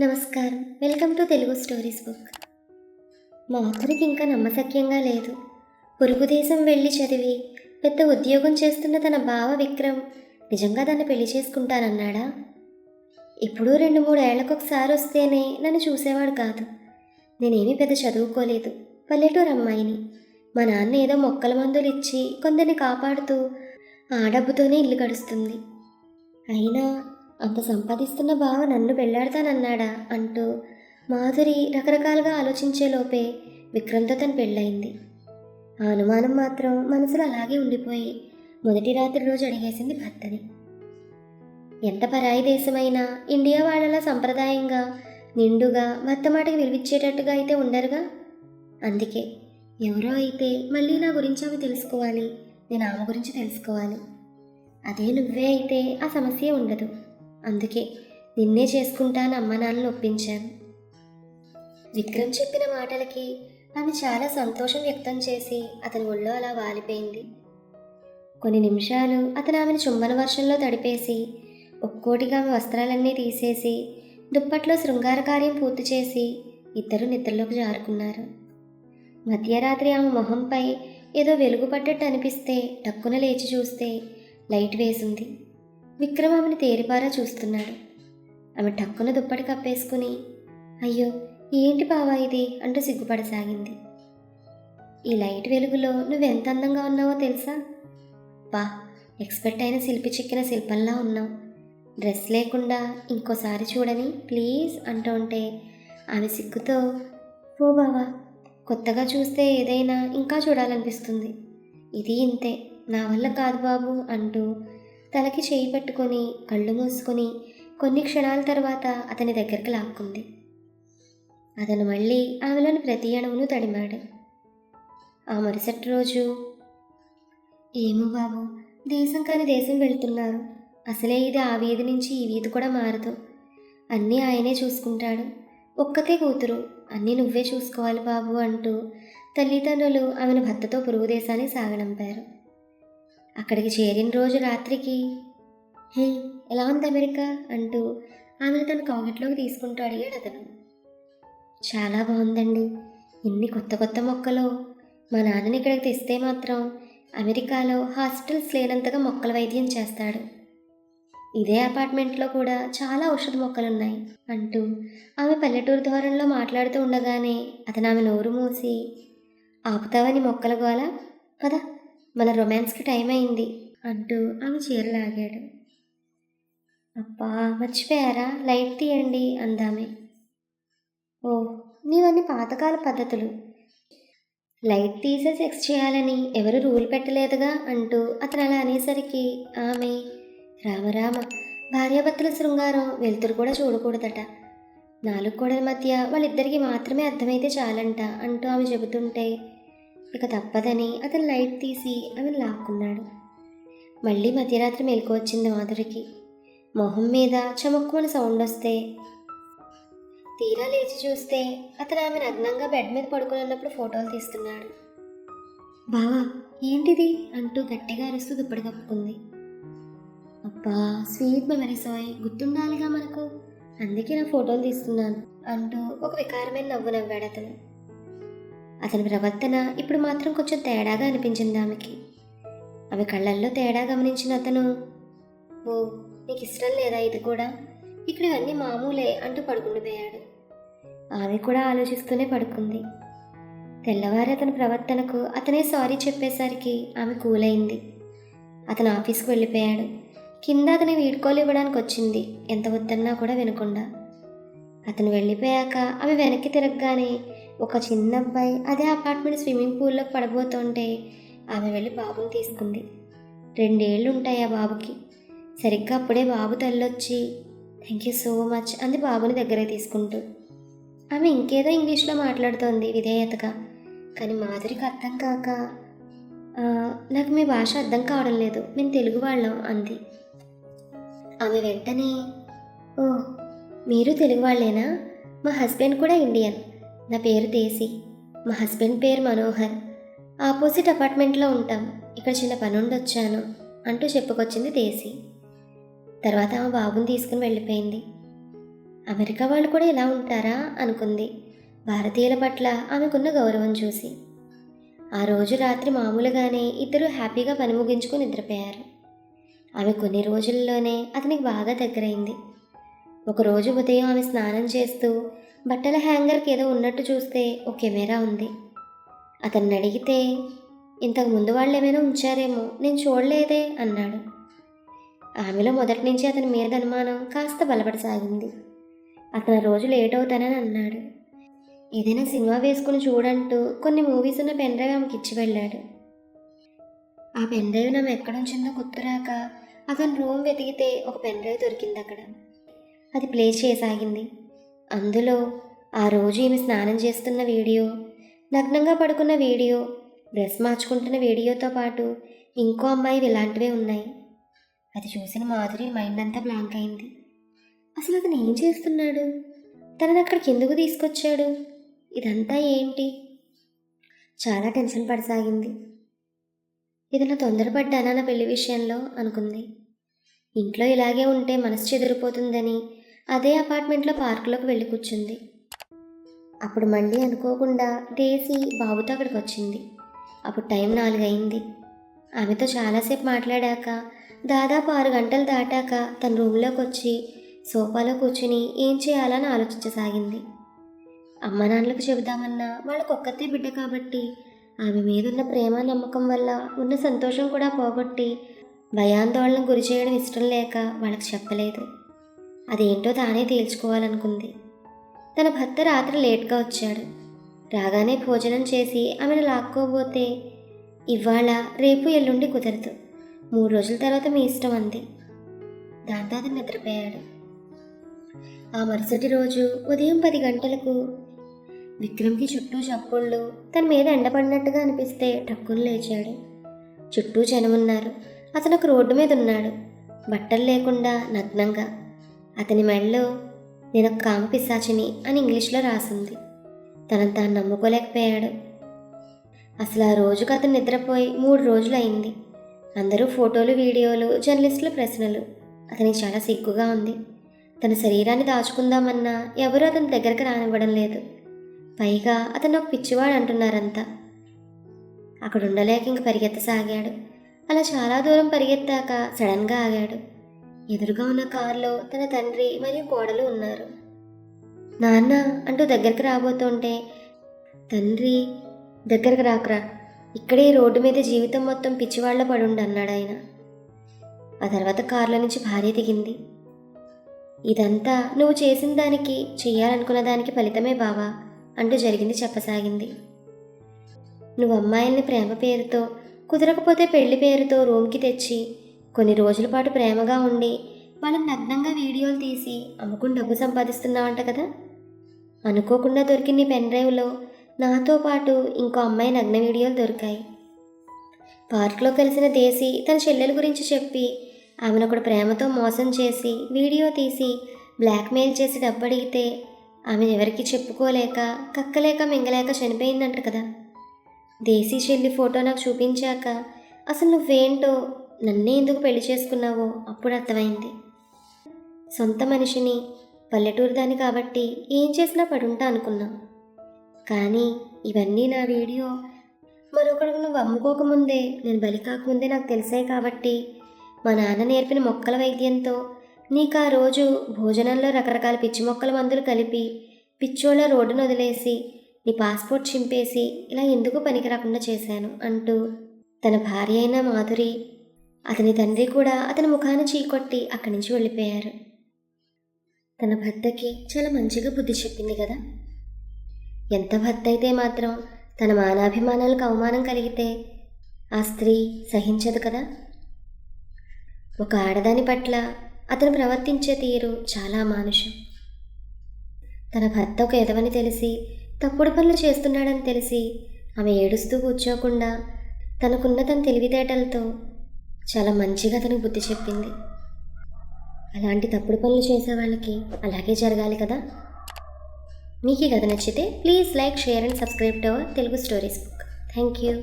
నమస్కారం. Welcome to Telugu stories book. మాధురికి ఇంకా నమ్మశక్యంగా లేదు. పొరుగు దేశం వెళ్ళి చదివి పెద్ద ఉద్యోగం చేస్తున్న తన బావ విక్రమ్ నిజంగా దాన్ని పెళ్ళి చేసుకుంటానన్నాడా? ఇప్పుడు రెండు మూడేళ్ళకు ఒకసారి వస్తేనే నన్ను చూసేవాడు కాదు. నేనేమీ పెద్ద చదువుకోలేదు. పల్లెటూరు అమ్మాయిని. మా నాన్న ఏదో మొక్కల మందులు ఇచ్చి కొందరిని కాపాడుతూ ఆ డబ్బుతోనే ఇల్లు గడుస్తుంది. అయినా అంత సంపాదిస్తున్న బావ నన్ను పెళ్ళాడతానన్నాడా అంటూ మాధురి రకరకాలుగా ఆలోచించే లోపే విక్రమ్తో తను పెళ్ళయింది. ఆ అనుమానం మాత్రం మనసులో అలాగే ఉండిపోయి మొదటి రాత్రి రోజు అడిగేసింది భర్తని. ఎంత పరాయి దేశమైనా ఇండియా వాళ్ళలా సంప్రదాయంగా నిండుగా భర్త మాటకి విలువిచ్చేటట్టుగా అయితే ఉండరుగా? అందుకే ఎవరో అయితే మళ్ళీ నా గురించి ఆమె తెలుసుకోవాలి నేను ఆమె గురించి తెలుసుకోవాలి. అదే నువ్వే అయితే ఆ సమస్య ఉండదు. అందుకే నిన్నే చేసుకుంటాను అమ్మ నాన్నలు ఒప్పించాను విక్రమ్ చెప్పిన మాటలకి ఆమె చాలా సంతోషం వ్యక్తం చేసి అతని ఒళ్ళో అలా వాలిపోయింది. కొన్ని నిమిషాలు అతను ఆమెను చుంబన వర్షంలో తడిపేసి ఒక్కోటిగా ఆమె వస్త్రాలన్నీ తీసేసి దుప్పట్లో శృంగార కార్యం పూర్తి చేసి ఇద్దరు నిద్రలోకి జారుకున్నారు. మధ్యరాత్రి ఆమె మొహంపై ఏదో వెలుగు పడ్డట్టు అనిపిస్తే టక్కున లేచి చూస్తే లైట్ వేసింది. విక్రమ్ ఆమెను తేరిపారా చూస్తున్నాడు. ఆమె టక్కున దుప్పటి కప్పేసుకుని అయ్యో ఏంటి బావా ఇది? అంటూ సిగ్గుపడసాగింది. ఈ లైట్ వెలుగులో నువ్వెంత అందంగా ఉన్నావో తెలుసా? బా ఎక్స్పెక్ట్ అయిన శిల్పి చిక్కిన శిల్పంలా ఉన్నావు. డ్రెస్ లేకుండా ఇంకోసారి చూడని ప్లీజ్ అంటూ ఉంటే ఆమె సిగ్గుతో ఓ బావా కొత్తగా చూస్తే ఏదైనా ఇంకా చూడాలనిపిస్తుంది. ఇది ఇంతే నా వల్ల కాదు బాబు అంటూ తలకి చేయి పెట్టుకొని కళ్ళు మూసుకొని కొన్ని క్షణాల తర్వాత అతని దగ్గరికి లాక్కుంది. అతను మళ్ళీ ఆమెలోని ప్రతి అణువును తడిమాడు. ఆ మరుసటి రోజు ఏమో బాబు దేశం కాని దేశం వెళ్తున్నారు. అసలే ఇది ఆ వీధి నుంచి ఈ వీధి కూడా మారదు. అన్నీ ఆయనే చూసుకుంటాడు. ఒక్కతే కూతురు. అన్నీ నువ్వే చూసుకోవాలి బాబు అంటూ తల్లిదండ్రులు ఆమెను భర్తతో పొరుగు దేశానికి సాగనంపారు. అక్కడికి చేరిన రోజు రాత్రికి హే ఎలా ఉంది అమెరికా? అంటూ ఆమెను తన కాకెట్లోకి తీసుకుంటూ అడిగాడు అతను. చాలా బాగుందండి. ఇన్ని కొత్త కొత్త మొక్కలు. మా నాన్నని ఇక్కడికి తెస్తే మాత్రం అమెరికాలో హాస్పిటల్స్ లేనంతగా మొక్కల వైద్యం చేస్తాడు. ఇదే అపార్ట్మెంట్లో కూడా చాలా ఔషధ మొక్కలున్నాయి అంటూ ఆమె పల్లెటూరు ధోరణిలో మాట్లాడుతూ ఉండగానే అతను ఆమె నోరు మూసి ఆపుతావని మొక్కల గోల? పద మన రొమాన్స్కి టైం అయింది అంటూ ఆమె చీరలాగాడు అబ్బా మర్చిపోయారా? లైట్ తీయండి అందామే. ఓ నీవన్నీ పాతకాల పద్ధతులు. లైట్ తీసే సెక్స్ చేయాలని ఎవరు రూల్ పెట్టలేదుగా అంటూ అతను అలా అనేసరికి ఆమె రామరామ భార్యాభర్తల శృంగారం వెలుతురు కూడా చూడకూడదట. నాలుగు గోడల మధ్య వాళ్ళిద్దరికీ మాత్రమే అర్థమైతే చాలంట అంటూ ఆమె చెబుతుంటే ఇక తప్పదని అతను లైట్ తీసి ఆమెను లాక్కున్నాడు. మళ్ళీ మధ్యరాత్రి మెలకు వచ్చింది మాధురికి. మొహం మీద చమక్కుమని సౌండ్ వస్తే తీరా లేచి చూస్తే అతను ఆమె నగ్నంగా బెడ్ మీద పడుకుని ఉన్నప్పుడు ఫోటోలు తీస్తున్నాడు. బావా ఏంటిది? అంటూ గట్టిగా అరుస్తూ దుప్పటి కప్పుకుంది. అబ్బా స్వీట్ మెమరీస్ సాయ్ గుర్తుండాలిగా మనకు. అందుకే నా ఫోటోలు తీస్తున్నాను అంటూ ఒక వికారమైన నవ్వు నవ్వాడు అతను. అతని ప్రవర్తన ఇప్పుడు మాత్రం కొంచెం తేడాగా అనిపించింది ఆమెకి. ఆమె కళ్ళల్లో తేడా గమనించిన అతను ఓ నీకు ఇష్టం లేదా ఇది కూడా? ఇక్కడ అన్నీ మామూలే అంటూ పడుకుండిపోయాడు. ఆమె కూడా ఆలోచిస్తూనే పడుకుంది. తెల్లవారి అతని ప్రవర్తనకు అతనే సారీ చెప్పేసరికి ఆమె కూలైంది. అతను ఆఫీస్కి వెళ్ళిపోయాడు. కింద అతని వీడ్కోలు ఇవ్వడానికి వచ్చింది ఎంత వద్దన్నా కూడా వినకుండా. అతను వెళ్ళిపోయాక ఆమె వెనక్కి తిరగగానే ఒక చిన్న అబ్బాయి అదే అపార్ట్మెంట్ స్విమ్మింగ్ పూల్లో పడబోతుంటే ఆమె వెళ్ళి బాబుని తీసుకుంది. రెండేళ్ళు ఉంటాయి ఆ బాబుకి. సరిగ్గా అప్పుడే బాబు తల్లొచ్చి థ్యాంక్ యూ సో మచ్ అంది బాబుని దగ్గరే తీసుకుంటూ. ఆమె ఇంకేదో ఇంగ్లీష్లో మాట్లాడుతోంది విధేయతగా. కానీ మాధురికి అర్థం కాక నాకు మీ భాష అర్థం కావడం లేదు మేము తెలుగు వాళ్ళం అంది. ఆమె వెంటనే ఓ మీరు తెలుగు వాళ్ళేనా? మా హస్బెండ్ కూడా ఇండియన్. నా పేరు దేశీ మా హస్బెండ్ పేరు మనోహర్. ఆపోజిట్ అపార్ట్మెంట్లో ఉంటాం. ఇక్కడ చిన్న పని ఉండి వచ్చాను అంటూ చెప్పుకొచ్చింది దేశీ తర్వాత ఆమె బాబుని తీసుకుని వెళ్ళిపోయింది. అమెరికా వాళ్ళు కూడా ఇలా ఉంటారా? అనుకుంది. భారతీయుల పట్ల ఆమెకున్న గౌరవం చూసి. ఆ రోజు రాత్రి మామూలుగానే ఇద్దరు హ్యాపీగా పని ముగించుకొని నిద్రపోయారు. ఆమె కొన్ని రోజుల్లోనే అతనికి బాగా దగ్గరైంది. ఒకరోజు ఉదయం ఆమె స్నానం చేస్తూ బట్టల హ్యాంగర్కి ఏదో ఉన్నట్టు చూస్తే ఒక కెమెరా ఉంది. అతన్ని అడిగితే ఇంతకు ముందు వాళ్ళు ఏమైనా ఉంచారేమో? నేను చూడలేదే అన్నాడు. ఆమెలో మొదటి నుంచి అతని మీద అనుమానం కాస్త బలపడసాగింది. అతను రోజు లేట్ అవుతానని అన్నాడు. ఏదైనా సినిమా వేసుకుని చూడంటూ కొన్ని మూవీస్ ఉన్న పెన్ డ్రైవ్ ఆమెకి ఇచ్చి వెళ్ళాడు. ఆ పెన్ డ్రైవ్ ఆమె ఎక్కడుంచిందో గుర్తురాక అతను రూమ్ వెతికితే ఒక పెన్ డ్రైవ్ దొరికింది అక్కడ అది ప్లే చేయసాగింది అందులో ఆ రోజు ఈమె స్నానం చేస్తున్న వీడియో నగ్నంగా పడుకున్న వీడియో డ్రెస్ మార్చుకుంటున్న వీడియోతో పాటు ఇంకో అమ్మాయి ఇలాంటివే ఉన్నాయి. అది చూసిన మాధురి మైండ్ అంతా బ్లాంక్ అయింది. అసలు అతను ఏం చేస్తున్నాడు? తనని అక్కడికి ఎందుకు తీసుకొచ్చాడు? ఇదంతా ఏంటి? చాలా టెన్షన్ పడసాగింది. ఇది నా తొందరపడ్డానా నా పెళ్ళి విషయంలో? అనుకుంది. ఇంట్లో ఇలాగే ఉంటే మనసు చెదిరిపోతుందని అదే అపార్ట్మెంట్లో పార్కులోకి వెళ్ళి కూర్చుంది. అప్పుడు మళ్ళీ అనుకోకుండా డేసి బాబుతో అక్కడికి వచ్చింది. అప్పుడు టైం నాలుగైంది. ఆమెతో చాలాసేపు మాట్లాడాక దాదాపు ఆరు గంటలు దాటాక తన రూమ్లోకి వచ్చి సోఫాలో కూర్చుని ఏం చేయాలని ఆలోచించసాగింది. అమ్మ నాన్నలకు చెబుదామన్నా వాళ్ళకు ఒక్కతే బిడ్డ కాబట్టి ఆమె మీద ఉన్న ప్రేమ నమ్మకం వల్ల ఉన్న సంతోషం కూడా పోగొట్టి భయాందోళనకు గురి చేయడం ఇష్టం లేక వాళ్ళకి చెప్పలేదు. అదేంటో తానే తేల్చుకోవాలనుకుంది. తన భర్త రాత్రి లేట్గా వచ్చాడు. రాగానే భోజనం చేసి ఆమెను లాక్కోబోతే ఇవాళ రేపు ఎల్లుండి కుదరదు. మూడు రోజుల తర్వాత మీ ఇష్టం అంది. దాంతో అతను నిద్రపోయాడు. ఆ మరుసటి రోజు ఉదయం పది గంటలకు విక్రమ్కి చుట్టూ చప్పుళ్ళు తన మీద ఎండపడినట్టుగా అనిపిస్తే టక్కులు లేచాడు. చుట్టూ జనమున్నారు. అతను ఒక రోడ్డు మీద ఉన్నాడు బట్టలు లేకుండా నగ్నంగా అతని మెడలో నేను ఒక కామ పిశాచిని అని ఇంగ్లీష్లో రాసింది. తనను తాను నమ్ముకోలేకపోయాడు. అసలు ఆ రోజుకు అతను నిద్రపోయి మూడు రోజులు అయింది అందరూ ఫోటోలు వీడియోలు జర్నలిస్టుల ప్రశ్నలు. అతనికి చాలా సిగ్గుగా ఉంది. తన శరీరాన్ని దాచుకుందామన్నా ఎవరూ అతని దగ్గరికి రానివ్వడం లేదు. పైగా అతను ఒక పిచ్చివాడు అంటున్నారంతా. అక్కడ ఉండలేక ఇంక పరిగెత్తసాగాడు. అలా చాలా దూరం పరిగెత్తాక సడన్గా ఆగాడు. ఎదురుగా ఉన్న కారులో తన తండ్రి మరియు కోడలు ఉన్నారు. నాన్న అంటూ దగ్గరికి రాబోతుంటే తండ్రి దగ్గరకు రాకరా. ఇక్కడే రోడ్డు మీద జీవితం మొత్తం పిచ్చివాళ్ళ పడుండి అన్నాడు ఆయన. ఆ తర్వాత కారులో నుంచి భార్య దిగింది. ఇదంతా నువ్వు చేసిన దానికి చెయ్యాలనుకున్న దానికి ఫలితమే బావా అంటూ జరిగింది చెప్పసాగింది. నువ్వు అమ్మాయిల్ని ప్రేమ పేరుతో కుదరకపోతే పెళ్ళి పేరుతో రూమ్కి తెచ్చి కొన్ని రోజుల పాటు ప్రేమగా ఉండి వాళ్ళని నగ్నంగా వీడియోలు తీసి అమ్ముకుని డబ్బు సంపాదిస్తున్నావంట కదా? అనుకోకుండా దొరికిన పెన్ డ్రైవ్లో నాతో పాటు ఇంకో అమ్మాయి నగ్న వీడియోలు దొరికాయి. పార్క్లో కలిసిన దేశీ తన చెల్లెల గురించి చెప్పి ఆమెను ఒకడు ప్రేమతో మోసం చేసి వీడియో తీసి బ్లాక్మెయిల్ చేసి డబ్బు అడిగితే ఆమె ఎవరికి చెప్పుకోలేక కక్కలేక మింగలేక చనిపోయిందంట కదా? దేశీ చెల్లి ఫోటో నాకు చూపించాక అసలు నువ్వేంటో నన్నే ఎందుకు పెళ్ళి చేసుకున్నావో అప్పుడు అర్థమైంది. సొంత మనిషిని పల్లెటూరు దాని కాబట్టి ఏం చేసినా పడుంటా అనుకున్నా. కానీ ఇవన్నీ నా వీడియో. మరొకడు నువ్వు అమ్ముకోకముందే నేను బలి కాకముందే నాకు తెలిసాయి కాబట్టి మా నాన్న నేర్పిన మొక్కల వైద్యంతో నీకు ఆ రోజు భోజనంలో రకరకాల పిచ్చి మొక్కల మందులు కలిపి పిచ్చోళ్ళ రోడ్డును వదిలేసి నీ పాస్పోర్ట్ చింపేసి ఇలా ఎందుకు పనికి రాకుండా చేశాను అంటూ తన భార్య అయిన మాధురి అతని తండ్రి కూడా అతని ముఖాన చీకొట్టి అక్కడి నుంచి వెళ్ళిపోయారు. తన భర్తకి చాలా మంచిగా బుద్ధి చెప్పింది కదా. ఎంత భర్త అయితే మాత్రం తన మానాభిమానాలకు అవమానం కలిగితే ఆ స్త్రీ సహించదు కదా. ఒక ఆడదాని పట్ల అతను ప్రవర్తించే తీరు చాలా మానుషం తన భర్త ఒక ఎదవని తెలిసి తప్పుడు పనులు చేస్తున్నాడని తెలిసి ఆమె ఏడుస్తూ కూర్చోకుండా తనకున్న తన తెలివితేటలతో చాలా మంచిగా అతనికి బుద్ధి చెప్పింది. అలాంటి తప్పుడు పనులు చేసే వాళ్ళకి అలాగే జరగాలి కదా? మీకు ఈ కథ నచ్చితే please like share and subscribe to our Telugu stories book. Thank you.